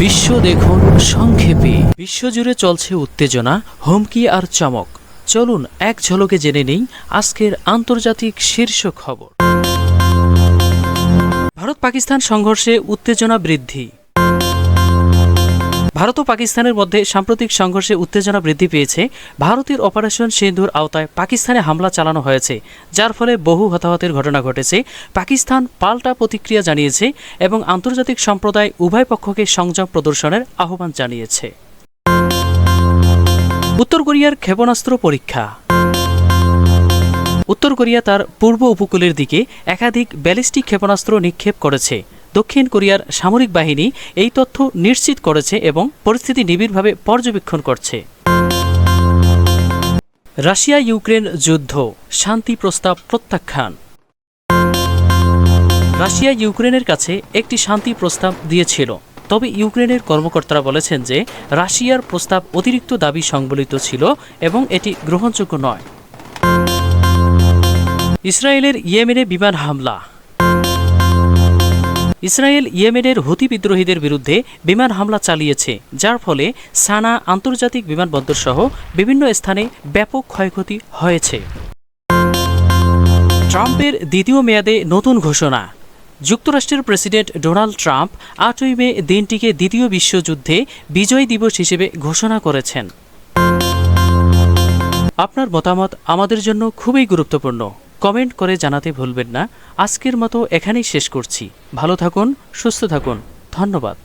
বিশ্ব দেখুন সংক্ষেপে। বিশ্বজুড়ে চলছে উত্তেজনা, হুমকি আর চমক। চলুন এক ঝলকে জেনে নেই আজকের আন্তর্জাতিক শীর্ষ খবর। ভারত পাকিস্তান সংঘর্ষে উত্তেজনা বৃদ্ধি। ভারত ও পাকিস্তানের মধ্যে সাম্প্রতিক সংঘর্ষে উত্তেজনা বৃদ্ধি পেয়েছে। ভারতের অপারেশন সিন্ধুর আওতায় পাকিস্তানে হামলা চালানো হয়েছে, যার ফলে বহু হতাহতের ঘটনা ঘটেছে। পাকিস্তান পাল্টা প্রতিক্রিয়া জানিয়েছে এবং আন্তর্জাতিক সম্প্রদায় উভয় পক্ষকে সংযম প্রদর্শনের আহ্বান জানিয়েছে। উত্তর কোরিয়ার ক্ষেপণাস্ত্র পরীক্ষা। উত্তর কোরিয়া তার পূর্ব উপকূলের দিকে একাধিক ব্যালিস্টিক ক্ষেপণাস্ত্র নিক্ষেপ করেছে। দক্ষিণ কোরিয়ার সামরিক বাহিনী এই তথ্য নিশ্চিত করেছে এবং পরিস্থিতি নিবিড়ভাবে পর্যবেক্ষণ করছে। রাশিয়া ইউক্রেন যুদ্ধ, শান্তি প্রস্তাব প্রত্যাখ্যান। রাশিয়া ইউক্রেনের কাছে একটি শান্তি প্রস্তাব দিয়েছিল। তবে ইউক্রেনের কর্মকর্তারা বলেছেন যে, রাশিয়ার প্রস্তাব অতিরিক্ত দাবি সংবলিত ছিল এবং এটি গ্রহণযোগ্য নয়। ইসরায়েলের ইয়েমেনে বিমান হামলা। ইসরায়েল ইয়েমেনের হুতি বিদ্রোহীদের বিরুদ্ধে বিমান হামলা চালিয়েছে, যার ফলে সানা আন্তর্জাতিক বিমানবন্দর সহ বিভিন্ন স্থানে ব্যাপক ক্ষয়ক্ষতি হয়েছে। ট্রাম্পের দ্বিতীয় মেয়াদে নতুন ঘোষণা। যুক্তরাষ্ট্রের প্রেসিডেন্ট ডোনাল্ড ট্রাম্প আটই মে দিনটিকে দ্বিতীয় বিশ্বযুদ্ধে বিজয় দিবস হিসেবে ঘোষণা করেছেন। আপনার মতামত আমাদের জন্য খুবই গুরুত্বপূর্ণ। কমেন্ট করে জানাতে ভুলবেন না। আজকের মতো এখানেই শেষ করছি। ভালো থাকুন, সুস্থ থাকুন। ধন্যবাদ।